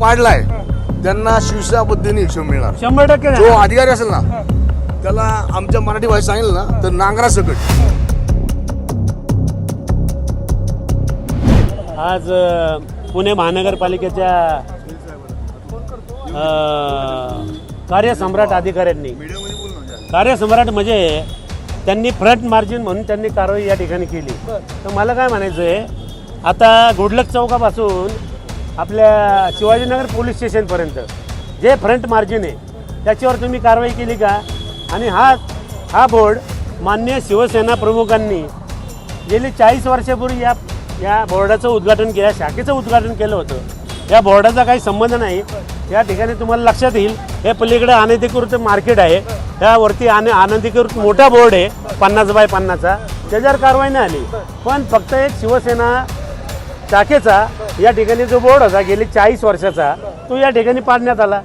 पाडलाय त्यांना शिवसेना पद्धतीने हिशोब मिळणार. शंभर टक्के जो अधिकारी असेल ना त्याला आमच्या मराठी भाषेत सांगितलं ना तर नांगरा सकट. आज पुणे महानगरपालिकेच्या कार्यसम्राट अधिकाऱ्यांनी कार्यसम्राट म्हणजे त्यांनी फ्रंट मार्जिन म्हणून त्यांनी कारवाई या ठिकाणी केली. तर मला काय म्हणायचं आहे आता गुडलक चौकापासून आपल्या शिवाजीनगर पोलीस स्टेशनपर्यंत जे फ्रंट मार्जिन आहे त्याच्यावर तुम्ही कारवाई केली का? आणि हा हा बोर्ड मान्य शिवसेना प्रमुखांनी गेली चाळीस वर्षापूर्वी या या बोर्डाचं उद्घाटन केलं शाखेचं उद्घाटन केलं होतं. या बोर्डाचा काही संबंध नाही. या ठिकाणी तुम्हाला लक्षात येईल हे पलीकडे अनधिकृत मार्केट आहे. त्यावरती अन अनधिकृत मोठा बोर्ड आहे पन्नास बाय पन्नासचा. त्याच्यावर कारवाई नाही आली. पण फक्त एक शिवसेना शाखेचा या ठिकाणी जो बोर्ड होता गेली चाळीस वर्षाचा तो या ठिकाणी पाडण्यात आला.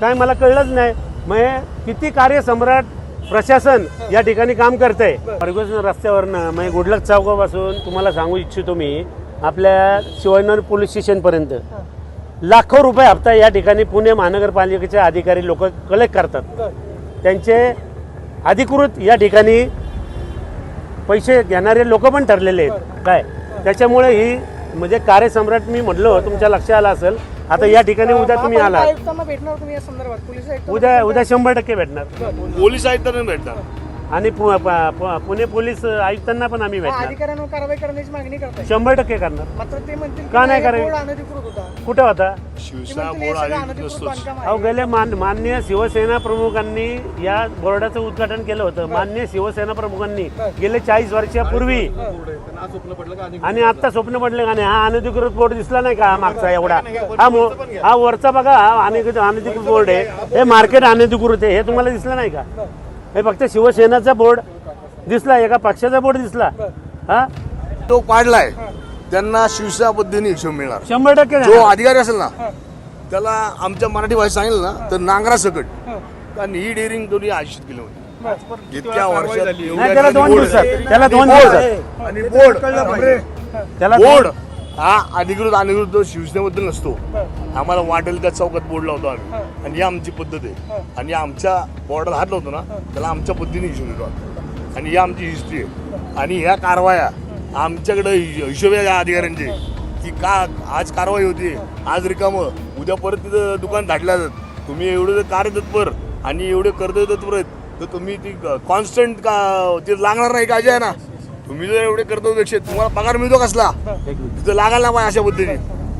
काय मला कळलंच नाही. मग किती कार्यसम्राट प्रशासन या ठिकाणी काम करतंय? फर्ग्युसन रस्त्यावरनं मग गुडलक चौकापासून तुम्हाला सांगू इच्छितो मी आपल्या शिवाजीनगर पोलीस स्टेशनपर्यंत लाखो रुपये हप्ता या ठिकाणी पुणे महानगरपालिकेचे अधिकारी लोक कलेक्ट करतात. त्यांचे अधिकृत या ठिकाणी पैसे घेणारे लोक पण ठरलेले आहेत. काय? त्याच्यामुळे ही म्हणजे कार्यसम्राट मी म्हटलं तुमच्या लक्षात आलं असेल. आता या ठिकाणी उद्या तुम्ही आला आयुक्तांना भेटणार तुम्ही या संदर्भात. पोलीस आयुक्त उद्या उद्या शंभर टक्के भेटणार. पोलीस. तर भेटणार. आणि पु- प- प- पुणे पोलीस आयुक्तांना पण आम्ही भेटणार. अधिकाऱ्यांवर कारवाई करण्याची मागणी करताय. शंभर टक्के करणार. मात्र ते म्हणतील का नाही करावी? बोर्ड अनधिकृत होता. कुठं होता? शिवसेना बोर्ड अहो आहे. गेले मान मान्य शिवसेना प्रमुखांनी या बोर्डाचं उद्घाटन केलं होतं. मान्य शिवसेना प्रमुखांनी गेले चाळीस वर्षापूर्वी. आणि आता स्वप्न पडले का? नाही? हा अनधिकृत बोर्ड दिसला नाही का मागचा एवढा? हा मो- हा वरचा बघा हा अनधिकृत अनधिकृत बोर्ड आहे. हे मार्केट अनधिकृत आहे. हे तुम्हाला दिसलं नाही का? हे फक्त शिवसेनाचा बोर्ड दिसला एका पक्षाचा बोर्ड दिसला. हा? तो पाडलाय. त्यांना शिवसेना पद्धतीने मिळणार. शंभर टक्के जो अधिकारी असेल ना त्याला आमच्या मराठी भाषेत सांगितलं ना तर नांगरा सकट. कारण ही डेअरिंग तुम्ही आशित केली होती. इतक्या वर्षात नाही त्याला दोन बोर्ड- दिवसात त्याला दोन बोर्ड आणि बोर्ड त्याला बोर्ड हा अधिकृत अनधिकृत जो शिवसेनेबद्दल नसतो. आम्हाला वाटेल त्या चौकात बोर्ड लावतो आम्ही. आणि ही आमची पद्धत आहे. आणि आमच्या बोर्डाला हात लावतो ना त्याला आमच्या पद्धतीने हिशोब देतो. आणि ही आमची हिस्ट्री आहे. आणि ह्या कारवाया आमच्याकडे हि- हिशोब आहे या अधिकाऱ्यांचे. की का आज कारवाई होती आज रिकामं उद्या परत तिथं दुकान धाडल्या जात तुम्ही एवढे जर कार्यतत्पर आणि एवढे कर्तव्यतत्पर आहेत तर तुम्ही ती कॉन्स्टंट का ते लागणार नाही का आहे ना. तुम्ही जर एवढे कर्तव्यपेक्षा तुम्हाला पगार मिळतो कसला? तिथं लागायला पाहिजे अशा पद्धतीने.